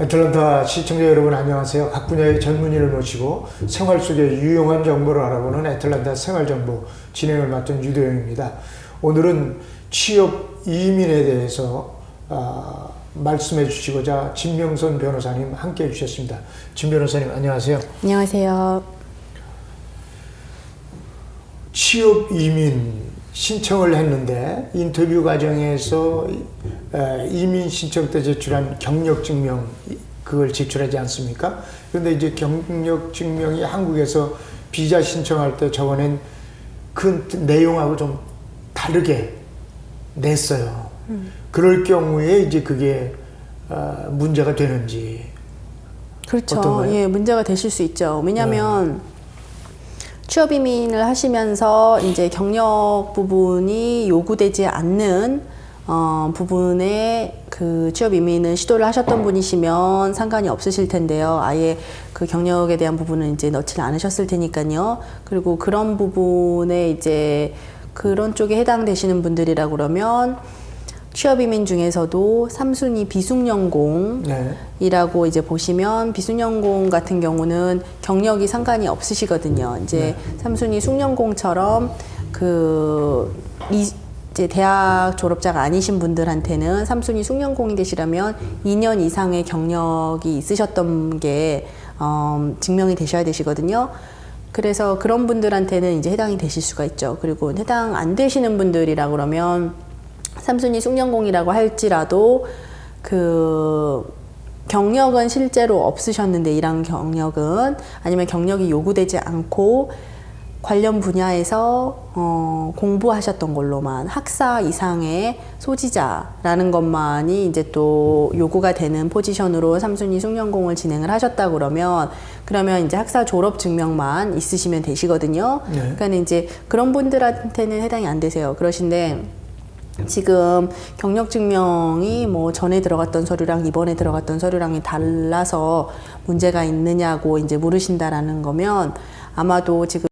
애틀란타 시청자 여러분 안녕하세요. 각 분야의 전문의를 모시고 생활 속의 유용한 정보를 알아보는 애틀란타 생활정보 진행을 맡은 유도영입니다. 오늘은 취업 이민에 대해서 아, 말씀해 주시고자 진명선 변호사님 함께 해 주셨습니다. 진 변호사님 안녕하세요. 안녕하세요. 취업 이민 신청을 했는데 인터뷰 과정에서 에, 이민 신청 때 제출한 경력 증명 그걸 제출하지 않습니까? 그런데 이제 경력 증명이 한국에서 비자 신청할 때 저번엔 그 내용하고 좀 다르게 냈어요. 그럴 경우에 이제 그게 어, 문제가 되는지 그렇죠. 예, 문제가 되실 수 있죠. 왜냐하면 취업 이민을 하시면서 이제 경력 부분이 요구되지 않는 어, 부분에 그 취업 이민을 시도를 하셨던 분이시면 상관이 없으실 텐데요. 아예 그 경력에 대한 부분은 이제 넣지는 않으셨을 테니까요. 그리고 그런 부분에 이제 그런 쪽에 해당되시는 분들이라 그러면 취업 이민 중에서도 삼순위 비숙련공 네. 이라고 이제 보시면 비숙련공 같은 경우는 경력이 상관이 없으시거든요. 이제 삼순위 숙련공처럼 그 이, 이제 대학 졸업자가 아니신 분들한테는 삼순위 숙련공이 되시려면 2년 이상의 경력이 있으셨던 게 어, 증명이 되셔야 되시거든요. 그래서 그런 분들한테는 이제 해당이 되실 수가 있죠. 그리고 해당 안 되시는 분들이라 그러면 삼순위 숙련공이라고 할지라도 그 경력은 실제로 없으셨는데 일한 경력은 아니면 경력이 요구되지 않고 관련 분야에서 어, 공부하셨던 걸로만 학사 이상의 소지자라는 것만이 이제 또 요구가 되는 포지션으로 삼순위 숙련공을 진행을 하셨다 그러면 그러면 이제 학사 졸업 증명만 있으시면 되시거든요. 네. 그러니까 이제 그런 분들한테는 해당이 안 되세요. 그러신데 지금 경력 증명이 뭐 전에 들어갔던 서류랑 이번에 들어갔던 서류랑이 달라서 문제가 있느냐고 이제 물으신다라는 거면 아마도 지금